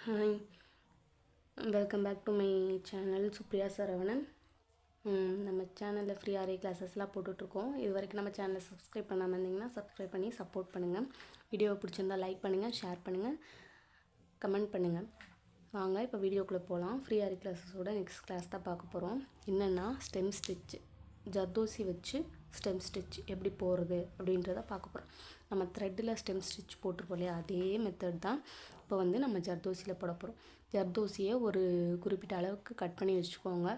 Hi welcome back to my channel Supriya Saravanan நம்ம சேனலில் free ஆரே கிளாஸஸ்லாம் போட்டுட்ருக்கோம். இது வரைக்கும் நம்ம சேனலை சப்ஸ்கிரைப் பண்ணாமல் இருந்தீங்கன்னா சப்ஸ்கிரைப் பண்ணி சப்போர்ட் பண்ணுங்கள் வீடியோவை பிடிச்சிருந்தா லைக் பண்ணுங்கள் ஷேர் பண்ணுங்கள் கமெண்ட் பண்ணுங்கள் வாங்க இப்போ வீடியோக்குள்ளே போகலாம் ஃப்ரீ ஆரி கிளாஸஸோட நெக்ஸ்ட் கிளாஸ் தான் பார்க்க போகிறோம் என்னென்னா ஸ்டெம் ஸ்டிச் ஜர்தோசி வச்சு ஸ்டெம் ஸ்டிச் எப்படி போகிறது அப்படின்றத பார்க்க போகிறோம் நம்ம த்ரெட்டில் ஸ்டெம் ஸ்டிச் போட்டிருப்போம் இல்லையா? அதே மெத்தட் தான் இப்போ வந்து நம்ம ஜர்தோசியில் போட போகிறோம் ஜர்தோசியை ஒரு குறிப்பிட்ட அளவுக்கு கட் பண்ணி வச்சுக்கோங்க.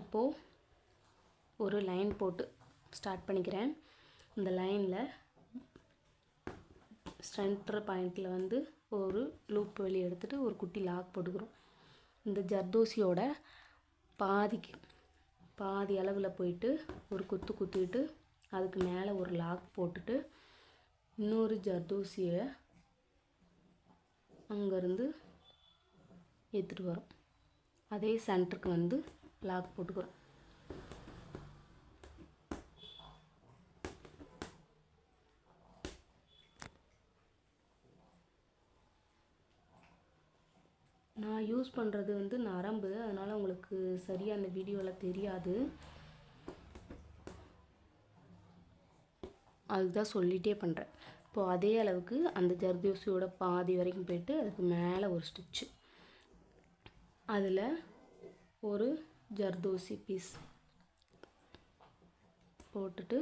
இப்போது ஒரு லைன் போட்டு ஸ்டார்ட் பண்ணிக்கிறேன். இந்த லைனில் சென்டர் பாயிண்டில் வந்து ஒரு லூப் வெளியே எடுத்துகிட்டு ஒரு குட்டி லாக் போட்டுக்கிறோம். இந்த ஜர்தோசியோட பாதிக்கு பாதி அளவில் போயிட்டு ஒரு குத்து குத்திட்டு அதுக்கு மேலே ஒரு லாக் போட்டுட்டு இன்னொரு ஜர்தோசியை அங்கேருந்து எடுத்துகிட்டு வரோம். அதே சென்டருக்கு வந்து லாக் போட்டுக்கிறோம். நான் யூஸ் பண்ணுறது வந்து நரம்பு. அதனால் உங்களுக்கு சரியாக அந்த வீடியோவில் தெரியாது. அதுதான் சொல்லிகிட்டே பண்ணுறேன் இப்போது அதே அளவுக்கு அந்த ஜர்தோசியோட பாதி வரைக்கும் போயிட்டு அதுக்கு மேலே ஒரு ஸ்டிச்சு அதில் ஒரு ஜர்தோசி பீஸ் போட்டுட்டு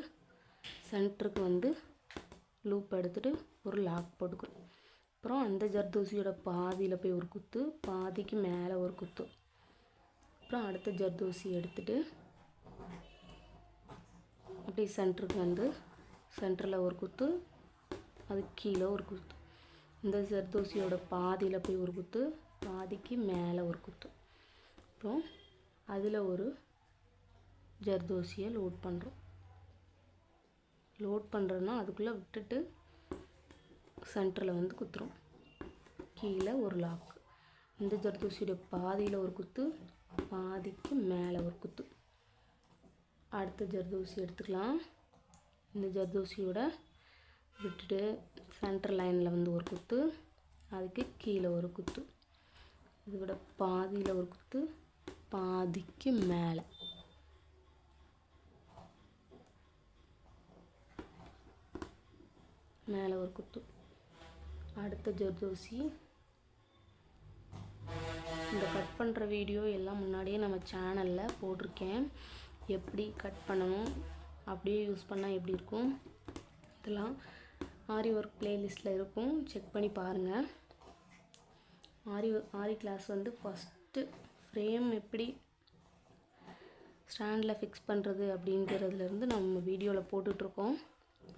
சென்டருக்கு வந்து லூப் எடுத்துகிட்டு ஒரு லாக் போட்டுக்கிறோம் அப்புறம் அந்த ஜர்தோசியோட பாதியில் போய் ஒரு குத்து பாதிக்கு மேலே ஒரு குத்து. அப்புறம் அடுத்த ஜர்தோசி எடுத்துட்டு அப்படியே சென்டருக்கு வந்து சென்டரில் ஒரு குத்து அது கீழே ஒரு குத்து. இந்த ஜர்தோசியோட பாதியில் போய் ஒரு குத்து பாதிக்கு மேலே ஒரு குத்து. அப்புறம் அதில் ஒரு ஜர்தோசியை லோட் பண்ணுறோம் லோட் பண்ணுறோன்னா அதுக்குள்ளே விட்டுட்டு சென்டரில் வந்து குத்துறோம் கீழே ஒரு லாக்கு இந்த ஜர்தோசியோட பாதியில் ஒரு குத்து பாதிக்கு மேலே ஒரு குத்து. அடுத்த ஜர்தூசி எடுத்துக்கலாம். இந்த ஜர்தூசியோட விட்டுட்டு சென்டர் லைனில் வந்து ஒரு குத்து அதுக்கு கீழே ஒரு குத்து. இதோட பாதியில் ஒரு குத்து பாதிக்கு மேலே. மேலே ஒரு குத்து. அடுத்த ஜர்தோசி. இந்த கட் பண்ணுற வீடியோ எல்லாம் முன்னாடியே நம்ம சேனலில் போட்டிருக்கேன். எப்படி கட் பண்ணணும் அப்படியே யூஸ் பண்ணால் எப்படி இருக்கும் இதெல்லாம் ஆரி ஒர்க் ப்ளேலிஸ்ட்டில் இருக்கும். செக் பண்ணி பாருங்கள் ஆரி ஆரி கிளாஸ் வந்து ஃபஸ்ட்டு ஃப்ரேம் எப்படி ஸ்டாண்டில் ஃபிக்ஸ் பண்ணுறது அப்படிங்கிறதுலேருந்து நம்ம வீடியோவில் போட்டுட்ருக்கோம்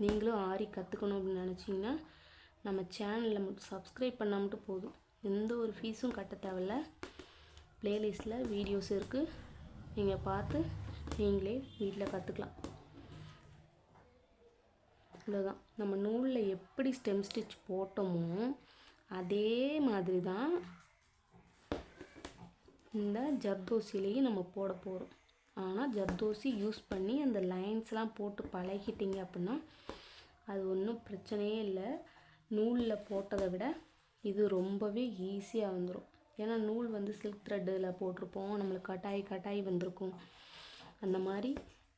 நீங்களும் ஆரி கற்றுக்கணும் அப்படின்னு நினச்சிங்கன்னா நம்ம சேனலில் மட்டும் சப்ஸ்கிரைப் பண்ணால் மட்டும் போதும். எந்த ஒரு ஃபீஸும் கட்ட தேவையில்ல. ப்ளேலிஸ்ட்டில் வீடியோஸ் இருக்குது நீங்கள் பார்த்து நீங்களே வீட்டில் கற்றுக்கலாம் இவ்வளோதான் நம்ம நூலில் எப்படி ஸ்டெம் ஸ்டிச் போட்டோமோ அதே மாதிரி தான் இந்த ஜர்தோசிலையும் நம்ம போட போகிறோம் ஆனால் ஜர்தோசி யூஸ் பண்ணி அந்த லைன்ஸ்லாம் போட்டு பழகிட்டிங்க அப்படின்னா அது ஒன்றும் பிரச்சனையே இல்லை. நூலில் போட்டதை விட இது ரொம்பவே ஈஸியாக வந்துடும் ஏன்னா நூல் வந்து சில்க் த்ரெட்டில் போட்டிருப்போம். நம்மளுக்கு கட்டாய் கட்டாய் வந்திருக்கும். அந்த மாதிரி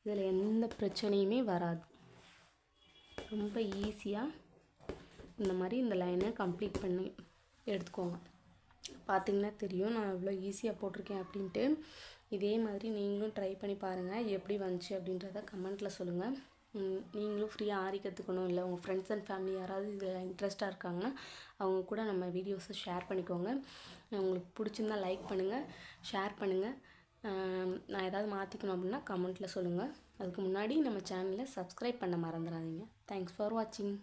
இதில் எந்த பிரச்சனையுமே வராது. ரொம்ப ஈஸியாக இந்த மாதிரி இந்த லைனை கம்ப்ளீட் பண்ணி எடுத்துக்கோங்க. பார்த்தீங்கன்னா தெரியும் நான் இவ்வளோ ஈஸியாக போட்டிருக்கேன் அப்படின்ட்டு. இதே மாதிரி நீங்களும் ட்ரை பண்ணி பாருங்கள் எப்படி வந்துச்சு அப்படின்றத கமெண்ட்டில் சொல்லுங்கள் நீங்களும் ஃப்ரீயாக ஆரி கற்றுக்கணும் இல்லை உங்கள் ஃப்ரெண்ட்ஸ் அண்ட் ஃபேமிலி யாராவது இதில் இன்ட்ரெஸ்ட்டாக இருக்காங்கன்னா அவங்க கூட நம்ம வீடியோஸை ஷேர் பண்ணிக்கோங்க. உங்களுக்கு பிடிச்சிருந்தா லைக் பண்ணுங்கள் ஷேர் பண்ணுங்கள் நான் ஏதாவது மாற்றிக்கணும் அப்படின்னா கமெண்ட்டில் சொல்லுங்கள் அதுக்கு முன்னாடி நம்ம சேனலை சப்ஸ்கிரைப் பண்ண மறந்துடாதீங்க. தேங்க்ஸ் ஃபார் வாட்சிங்